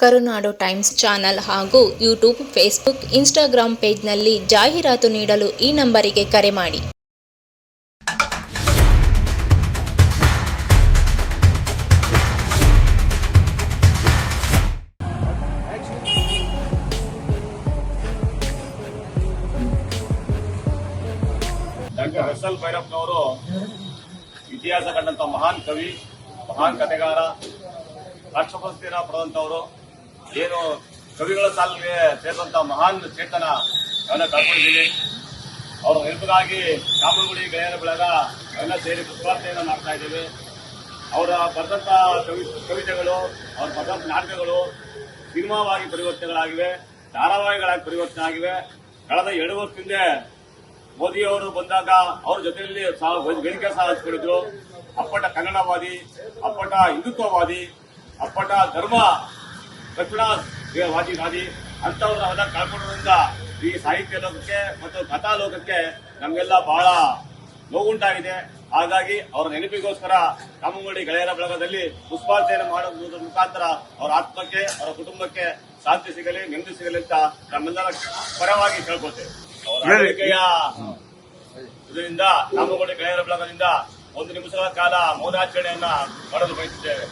ಕರುನಾಡು times channel ಹಾಗೂ YouTube, Facebook Instagram ಪೇಜ್ನಲ್ಲಿ ಜಾಹೀರಾತು ನೀಡಲು ಈ ನಂಬರಿಗೆ ಕರೆ ಮಾಡಿ. ಡಾಕ್ಟರ್ ಭೈರಪ್ಪನವರು ಇತಿಹಾಸ ಕಂಡಂತ ಮಹಾನ್ ಕವಿ, ಮಹಾನ್ ಕಥೆಗಾರ ರಾಷ್ಟ್ರಪತಿನ ಪಡೆದಂತವರು ಏನು ಕವಿಗಳ ಸಾಲಿಗೆ ಸೇರಿದಂತ ಮಹಾನ್ ಚೇತನ ಅವನ್ನ ಕರ್ಕೊಂಡಿದ್ದೀನಿ ಅವರ ನೆನಪಿಗಾಗಿ ಕಾಮನಗುಡಿ ಗೆಳೆಯರ ಬೆಳಗ ಎಲ್ಲ ಸೇರಿ ಪುಷ್ಪಾರ್ಥೆಯನ್ನು ಮಾಡ್ತಾ ಇದ್ದೇವೆ. ಅವರ ಬರೆದಂತ ಕವಿ ಕವಿತೆಗಳು, ಅವ್ರ ಬರೆದಂತ ನಾಟಕಗಳು ಸಿನಿಮಾವಾಗಿ ಪರಿವರ್ತನೆಗಳಾಗಿವೆ, ಧಾರಾವಾಹಿಗಳಾಗಿ ಪರಿವರ್ತನೆ ಆಗಿವೆ ಕಳೆದ ಎರಡು ವರ್ಷದಿಂದ ಮೋದಿಯವರು ಬಂದಾಗ ಅವ್ರ ಜೊತೆಯಲ್ಲಿ ಸಹ ಹಂಚಿಕೊಂಡಿದ್ರು. ಅಪ್ಪಟ ಕನ್ನಡವಾದಿ, ಅಪ್ಪಟ ಹಿಂದುತ್ವವಾದಿ, ಅಪ್ಪಟ ಧರ್ಮ ವಾದಿ ವಾದಿ ಅಂತವ್ರ ನಾವೆಲ್ಲ ಕಳ್ಕೊಳ್ಳೋದ್ರಿಂದ ಈ ಸಾಹಿತ್ಯ ಲೋಕಕ್ಕೆ ಮತ್ತು ಕಥಾ ಲೋಕಕ್ಕೆ ನಮಗೆಲ್ಲ ಬಹಳ ನೋವುಂಟಾಗಿದೆ. ಹಾಗಾಗಿ ಅವರ ನೆನಪಿಗೋಸ್ಕರ ಕಾಮಂಗುಡಿ ಗೆಳೆಯರ ಬಳಗದಲ್ಲಿ ಪುಷ್ಪಾರ್ಚನೆ ಮಾಡೋದ್ರ ಮುಖಾಂತರ ಅವರ ಆತ್ಮಕ್ಕೆ ಅವರ ಕುಟುಂಬಕ್ಕೆ ಶಾಂತಿ ಸಿಗಲಿ ನೆಮ್ಮದಿ ಸಿಗಲಿ ಅಂತ ನಮ್ಮೆಲ್ಲರ ಪರವಾಗಿ ಕೇಳ್ಕೊತೇವೆ ಇದರಿಂದ ಕಾಮಂಗುಡಿ ಗೆಳೆಯರ ಬಳಗದಿಂದ ಒಂದು ನಿಮಿಷಗಳ ಕಾಲ ಮೌನಾಚರಣೆಯನ್ನ ಮಾಡಲು ಬಯಸಿದ್ದೇವೆ.